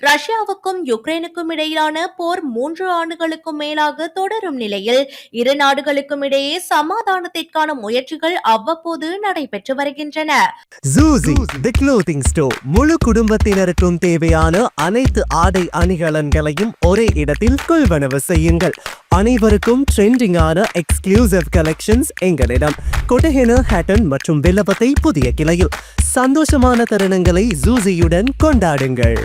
ரஷ்யாவுக்கும் யுக்ரைனுக்கும் இடையிலான போர் மூன்று ஆண்டுகளுக்கும் மேலாக தொடரும் நிலையில் இரு நாடுகளுக்கும் இடையே சமாதானத்திற்கான முயற்சிகள் அவ்வப்போது நடைபெற்று வருகின்றன. தி ஸ்டோர் முழு குடும்பத்தினருக்கும் தேவையான அனைத்து ஆடை அணிகலன்களையும் ஒரே இடத்தில் கொள்வனவு செய்யுங்கள். அனைவருக்கும் ட்ரெண்டிங்கான எக்ஸ்க்ளூசிவ் கலெக்ஷன்ஸ் எங்களிடம். கொட்டஹென ஹேட்டன் மற்றும் வில்லபத்தை புதிய கிளையில். சந்தோஷமான தருணங்களை ஜூசியுடன் கொண்டாடுங்கள்.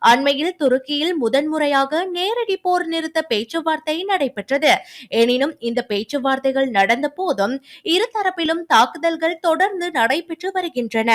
அண்மையில் துருக்கியில் முதன்முறையாக நேரடி போர் நிறுத்த பேச்சுவார்த்தை நடைபெற்றது. எனினும் இந்த பேச்சுவார்த்தைகள் நடந்த போதும் இருதரப்பிலும் தாக்குதல்கள் தொடர்ந்து நடைபெற்று வருகின்றன.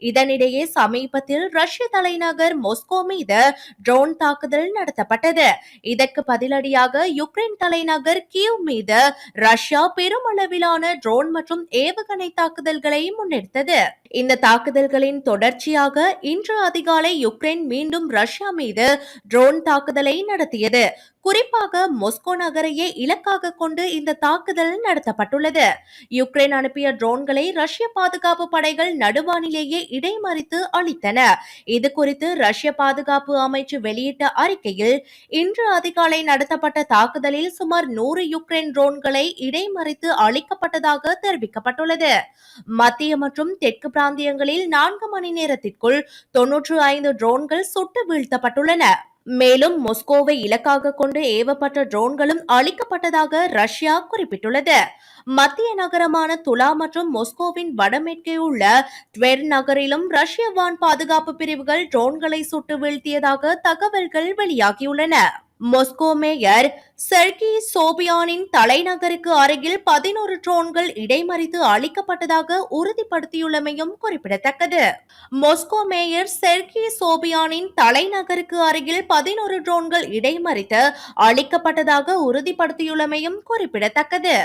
இதனிடையே சமீபத்தில் ரஷ்ய தலைநகர் மொஸ்கோ மீது ட்ரோன் தாக்குதல் நடத்தப்பட்டது. இதற்கு பதிலடியாக யுக்ரைன் தலைநகர் கியூ மீது ரஷ்யா பெருமளவிலான ட்ரோன் மற்றும் ஏவுகணை தாக்குதல்களை முன்னெடுத்தது. இந்த தாக்குதல்களின் தொடர்ச்சியாக இன்று அதிகாலை யுக்ரைன் மீண்டும் ரஷ்யா மீது ட்ரோன் தாக்குதலை நடத்தியது. குறிப்பாக மொஸ்கோ நகரையே இலக்காக கொண்டு இந்த தாக்குதல் நடத்தப்பட்டுள்ளது. யுக்ரைன் அனுப்பிய ட்ரோன்களை ரஷ்ய பாதுகாப்பு படைகள் நடுவானிலேயே இடைமறித்து அளித்தன இது குறித்து ரஷ்ய பாதுகாப்பு அமைச்சு வெளியிட்ட அறிக்கையில் இன்று அதிகாலை நடத்தப்பட்ட தாக்குதலில் சுமார் நூறு யுக்ரைன் ட்ரோன்களை இடைமறித்து அளிக்கப்பட்டதாக தெரிவிக்கப்பட்டுள்ளது. மத்திய மற்றும் தெற்கு பிராந்தியங்களில் நான்கு மணி நேரத்திற்குள் தொன்னூற்று ஐந்து ட்ரோன்கள் சுட்டு வீழ்த்தப்பட்டுள்ளன. மேலும் மொஸ்கோவை இலக்காக கொண்டு ஏவப்பட்ட ட்ரோன்களும் அளிக்கப்பட்டதாக ரஷ்யா குறிப்பிட்டுள்ளது. மத்திய நகரமான துலா மற்றும் மொஸ்கோவின் வடமேற்கே உள்ள ட்வெர் நகரிலும் ரஷ்ய வான் பாதுகாப்பு பிரிவுகள் ட்ரோன்களை சுட்டு வீழ்த்தியதாக தகவல்கள் வெளியாகியுள்ளன. மொஸ்கோ மேயர் செர்கி சோபியானின் தலைநகருக்கு அருகில் பதினோரு ட்ரோன்கள் இடைமறித்து அளிக்கப்பட்டதாக உறுதிப்படுத்தியுள்ளமையும் குறிப்பிடத்தக்கது. மொஸ்கோ மேயர் செர்கி சோபியானின் தலைநகருக்கு அருகில் பதினோரு ட்ரோன்கள் இடைமறித்து அளிக்கப்பட்டதாக உறுதிப்படுத்தியுள்ளமையும் குறிப்பிடத்தக்கது.